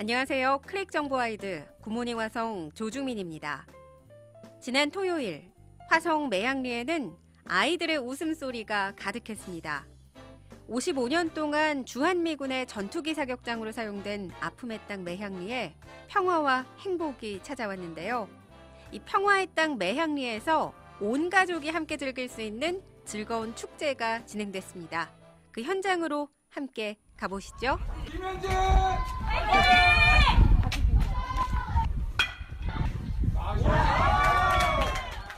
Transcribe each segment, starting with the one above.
안녕하세요. 클릭 정보 와이드 굿모닝 화성 조주민입니다. 지난 토요일 화성 매양리에는 아이들의 웃음소리가 가득했습니다. 55년 동안 주한미군의 전투기 사격장으로 사용된 아픔의 땅 매향리에 평화와 행복이 찾아왔는데요. 이 평화의 땅 매향리에서 온 가족이 함께 즐길 수 있는 즐거운 축제가 진행됐습니다. 그 현장으로 함께 가보시죠.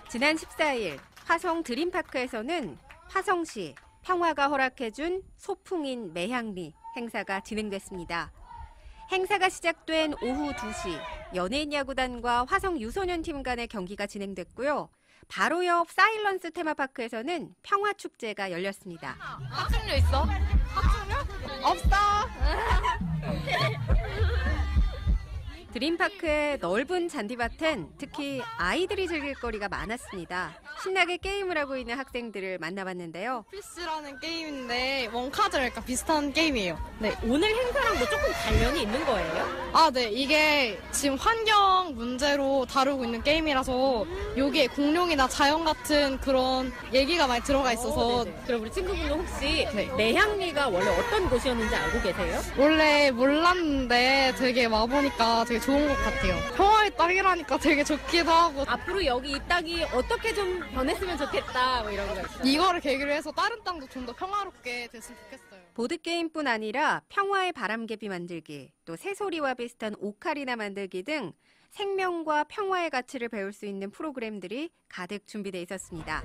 지난 14일 화성 드림파크에서는 화성시 평화가 허락해준 소풍인 매향리 행사가 진행됐습니다. 행사가 시작된 오후 2시 연예인 야구단과 화성 유소년 팀 간의 경기가 진행됐고요. 바로 옆 사일런스 테마파크에서는 평화축제가 열렸습니다. 학생료 있어? 학생료? 없어. 드림파크의 넓은 잔디밭엔 특히 아이들이 즐길 거리가 많았습니다. 신나게 게임을 하고 있는 학생들을 만나봤는데요. 피스라는 게임인데 원카드랄까 비슷한 게임이에요. 네. 오늘 행사랑도 조금 관련이 있는 거예요? 아, 네. 이게 지금 환경 문제로 다루고 있는 게임이라서 여기에 공룡이나 자연 같은 그런 얘기가 많이 들어가 있어서 어. 그럼 우리 친구분도 혹시 네. 매향리가 원래 어떤 곳이었는지 알고 계세요? 원래 몰랐는데 되게 와보니까 되게 좋은 것 같아요. 평화의 땅이라니까 되게 좋기도 하고 앞으로 여기 이 땅이 어떻게 좀 변했으면 좋겠다 뭐 이런 거 있어요. 이거를 계기로 해서 다른 땅도 좀 더 평화롭게 됐으면 좋겠어요. 보드게임뿐 아니라 평화의 바람개비 만들기, 또 새소리와 비슷한 오카리나 만들기 등 생명과 평화의 가치를 배울 수 있는 프로그램들이 가득 준비되어 있었습니다.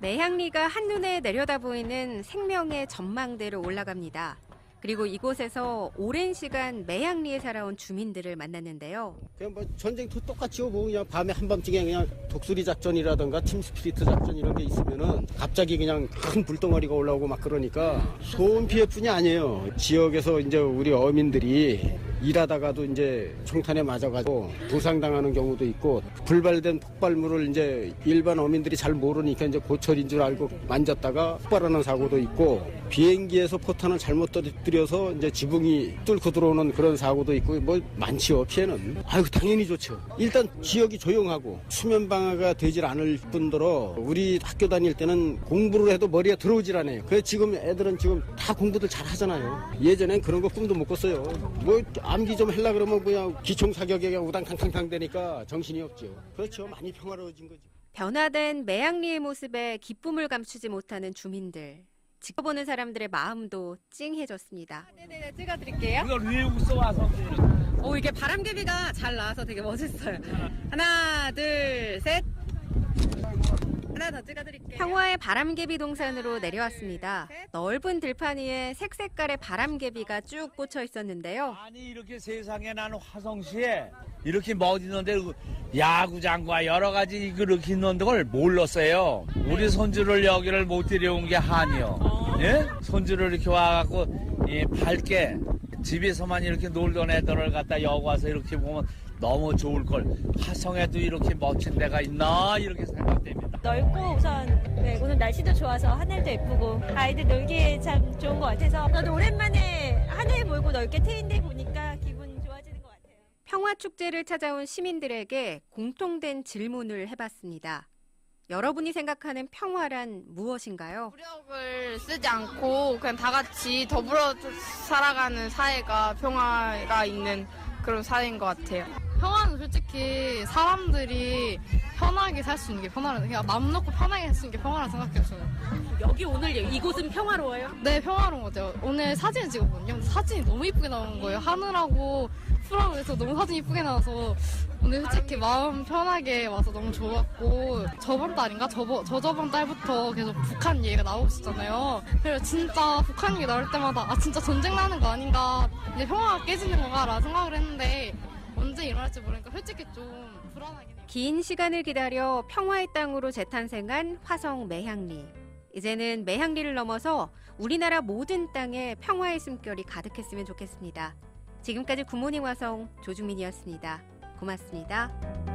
매향리가 한눈에 내려다 보이는 생명의 전망대로 올라갑니다. 그리고 이곳에서 오랜 시간 매향리에 살아온 주민들을 만났는데요. 그냥 뭐 전쟁터 똑같이요. 뭐 그냥 밤에 한밤중에 그냥 독수리 작전이라든가 팀 스피리트 작전 이런 게 있으면은 갑자기 그냥 큰 불덩어리가 올라오고 막 그러니까 소음 피해뿐이 아니에요. 지역에서 이제 우리 어민들이 일하다가도 이제 총탄에 맞아가지고 부상당하는 경우도 있고 불발된 폭발물을 이제 일반 어민들이 잘 모르니까 이제 고철인 줄 알고 만졌다가 폭발하는 사고도 있고 비행기에서 포탄을 잘못 떨어뜨려서 이제 지붕이 뚫고 들어오는 그런 사고도 있고 뭐 많지요 피해는. 아유 당연히 좋죠. 일단 지역이 조용하고 수면 방해가 되질 않을 뿐더러 우리 학교 다닐 때는 공부를 해도 머리에 들어오질 않아요. 그래서 지금 애들은 지금 다 공부들 잘 하잖아요. 예전엔 그런 거 꿈도 못 꿨어요. 뭐 암기 좀 하려 그러면 그냥 기총 사격에 그냥 우당탕탕탕 되니까 정신이 없죠 그렇죠 많이 평화로워진 거죠 변화된 매양리의 모습에 기쁨을 감추지 못하는 주민들. 지켜보는 사람들의 마음도 찡해졌습니다. 네네, 찍어드릴게요. 이걸 왜 웃어 와서 오, 이게 바람개비가 잘 나와서 되게 멋있어요. 하나, 둘, 셋. 하나 더 찍어드릴게요. 평화의 바람개비 동산으로 내려왔습니다. 넓은 들판 위에 색색깔의 바람개비가 쭉 꽂혀 있었는데요. 아니 이렇게 세상에 나는 화성시에 이렇게 멋있는데 야구장과 여러 가지 그렇게 있는 걸 몰랐어요. 우리 손주를 여기를 못 데려온 게 한이요. 예? 손주를 이렇게 와갖고 예, 밝게 집에서만 이렇게 놀던 애들을 갖다 여기 와서 이렇게 보면 너무 좋을 걸. 화성에도 이렇게 멋진 데가 있나 이렇게 생각됩니다. 넓고 우선 네, 오늘 날씨도 좋아서 하늘도 예쁘고 아이들 놀기에 참 좋은 것 같아서 저도 오랜만에 하늘 몰고 넓게 트인 데 보니까 기분 좋아지는 것 같아요. 평화 축제를 찾아온 시민들에게 공통된 질문을 해봤습니다. 여러분이 생각하는 평화란 무엇인가요? 무력을 쓰지 않고 그냥 다 같이 더불어 살아가는 사회가 평화가 있는 그런 사회인 것 같아요. 평화는 솔직히 사람들이 편하게 살 수 있는 게 평화라 그냥 마음 놓고 편하게 살 수 있는 게 평화라 생각해요 저는. 여기 오늘 이곳은 평화로워요? 네 평화로운 것 같아요. 오늘 사진을 찍었거든요. 근데 사진이 너무 이쁘게 나오는 거예요. 하늘하고 풀하고 해서 너무 사진이 이쁘게 나와서 오늘 솔직히 마음 편하게 와서 너무 좋았고 저번 달인가 저번 저저번 달부터 계속 북한 얘기가 나오고 있었잖아요. 그래서 진짜 북한 얘기 나올 때마다 아 진짜 전쟁 나는 거 아닌가 이제 평화가 깨지는 건가라는 생각을 했는데 언제 일어날지 모르니까 솔직히 좀 불안하긴 해요. 긴 시간을 기다려 평화의 땅으로 재탄생한 화성 매향리. 이제는 매향리를 넘어서 우리나라 모든 땅에 평화의 숨결이 가득했으면 좋겠습니다. 지금까지 굿모닝 화성 조중민이었습니다. 고맙습니다.